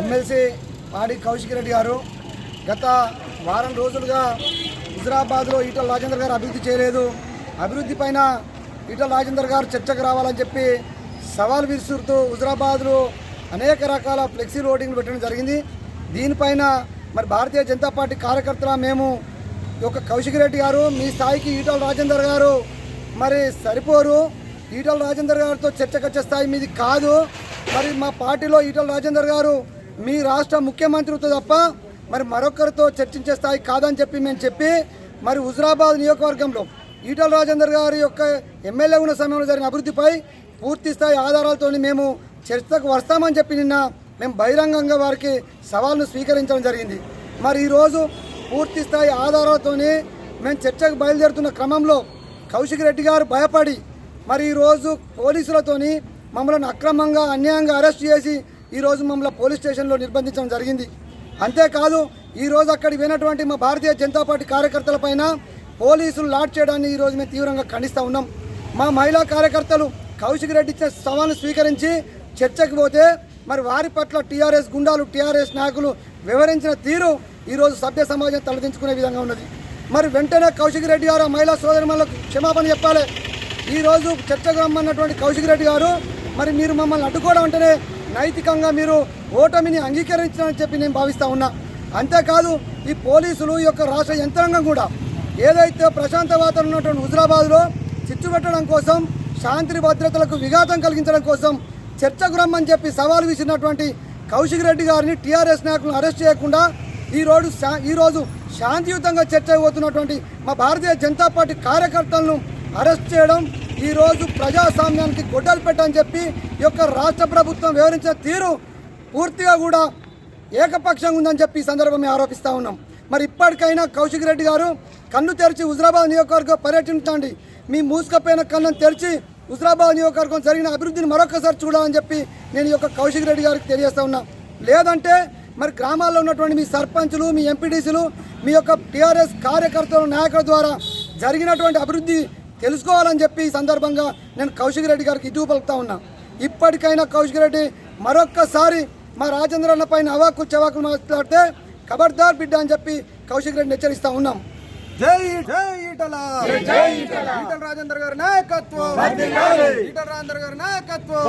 MLC పాడి కౌశిక్ రెడ్డి గారు గత వారం రోజులుగా హుజరాబాద్లో ఈటల రాజేందర్ గారు అభివృద్ధి చేయలేదు. అభివృద్ధి పైన ఈటల రాజేందర్ గారు చర్చకు రావాలని చెప్పి సవాల్ విసురుతూ హుజరాబాద్లో అనేక రకాల ఫ్లెక్సీ రోడింగ్లు పెట్టడం జరిగింది. దీనిపైన మరి భారతీయ జనతా పార్టీ కార్యకర్తల మేము ఈ యొక్క కౌశిక్ రెడ్డి గారు మీ స్థాయికి ఈటల రాజేందర్ గారు మరి సరిపోరు. ఈటల రాజేందర్ గారితో చర్చకు వచ్చే స్థాయి మీది కాదు. మరి మా పార్టీలో ఈటల రాజేందర్ గారు మీ రాష్ట్ర ముఖ్యమంత్రితో తప్ప మరి మరొకరితో చర్చించే స్థాయి కాదని చెప్పి మేము చెప్పి మరి హుజరాబాద్ నియోజకవర్గంలో ఈటల రాజేందర్ గారి యొక్క ఎమ్మెల్యే ఉన్న సమయంలో జరిగిన అభివృద్ధిపై పూర్తి స్థాయి ఆధారాలతో మేము చర్చకు వస్తామని చెప్పి నిన్న మేము బహిరంగంగా వారికి సవాల్ను స్వీకరించడం జరిగింది. మరి ఈరోజు పూర్తి స్థాయి ఆధారాలతోనే మేము చర్చకు బయలుదేరుతున్న క్రమంలో కౌశిక్ రెడ్డి గారు భయపడి మరి ఈరోజు పోలీసులతోని మమ్మల్ని అక్రమంగా అన్యాయంగా అరెస్ట్ చేసి ఈరోజు మమ్మల్ని పోలీస్ స్టేషన్లో నిర్బంధించడం జరిగింది. అంతేకాదు ఈరోజు అక్కడికి పోయినటువంటి మా భారతీయ జనతా పార్టీ కార్యకర్తలపైన పోలీసులు లాడ్ చేయడాన్ని ఈరోజు మేము తీవ్రంగా ఖండిస్తూ ఉన్నాం. మా మహిళా కార్యకర్తలు కౌశిక్ రెడ్డి ఇచ్చిన సవాల్ను స్వీకరించి చర్చకు పోతే మరి వారి పట్ల టీఆర్ఎస్ గుండాలు టీఆర్ఎస్ నాయకులు వివరించిన తీరు ఈరోజు సభ్య సమాజం తలదించుకునే విధంగా ఉన్నది. మరి వెంటనే కౌశిక్ రెడ్డి గారు మహిళా మహిళా సోదరిమణులకు క్షమాపణ చెప్పాలి. ఈరోజు చర్చకు రమ్మన్నటువంటి కౌశిక్ రెడ్డి గారు మరి మీరు మమ్మల్ని అడ్డుకోవడం అంటేనే నైతికంగా మీరు ఓటమిని అంగీకరించాలని చెప్పి నేను భావిస్తా ఉన్నా. అంతేకాదు ఈ పోలీసులు ఈ యొక్క రాష్ట్ర యంత్రాంగం కూడా ఏదైతే ప్రశాంత వాతావరణం ఉన్నటువంటి హుజరాబాద్లో చిచ్చుపెట్టడం కోసం శాంతి భద్రతలకు విఘాతం కలిగించడం కోసం చర్చకు రమ్మని చెప్పి సవాలు విసిరినటువంటి కౌశిక్ రెడ్డి గారిని టీఆర్ఎస్ నాయకులను అరెస్ట్ చేయకుండా ఈరోజు శా- ఈ రోజు శాంతియుతంగా చర్చ పోతున్నటువంటి మా భారతీయ జనతా పార్టీ కార్యకర్తలను అరెస్ట్ చేయడం ఈ రోజు ప్రజాస్వామ్యానికి గొడ్డలు పెట్టని చెప్పి ఈ యొక్క రాష్ట్ర ప్రభుత్వం వివరించిన తీరు పూర్తిగా కూడా ఏకపక్షంగా ఉందని చెప్పి ఈ సందర్భం మేము ఆరోపిస్తూ ఉన్నాం. మరి ఇప్పటికైనా కౌశిక్ రెడ్డి గారు కన్ను తెరిచి హుజరాబాద్ నియోజకవర్గం పర్యటించండి. మీ మూసుకపోయిన కన్నును తెరిచి హుజరాబాద్ నియోజకవర్గం జరిగిన అభివృద్ధిని మరొకసారి చూడాలని చెప్పి నేను ఈ యొక్క కౌశిక్ రెడ్డి గారికి తెలియజేస్తా ఉన్నా. లేదంటే మరి గ్రామాల్లో ఉన్నటువంటి మీ సర్పంచులు మీ ఎంపీటీసీలు మీ యొక్క టీఆర్ఎస్ కార్యకర్తల నాయకుల ద్వారా జరిగినటువంటి అభివృద్ధి తెలుసుకోవాలని చెప్పి ఈ సందర్భంగా నేను కౌశిక్ రెడ్డి గారికి ఇటు పలుకుతా ఉన్నా. ఇప్పటికైనా కౌశిక్ రెడ్డి మరొక్కసారి మా రాజేంద్ర అన్న పైన అవాకు చవాకులు మాట్లాడితే ఖబర్దార్ బిడ్డ అని చెప్పి కౌశిక్ రెడ్డిని హెచ్చరిస్తా ఉన్నాం. జై జై ఈటల జై ఈటల ఈటల రాజేందర్ గారి నాయకత్వం. ఈటల రాజేందర్ గారి నాయకత్వం.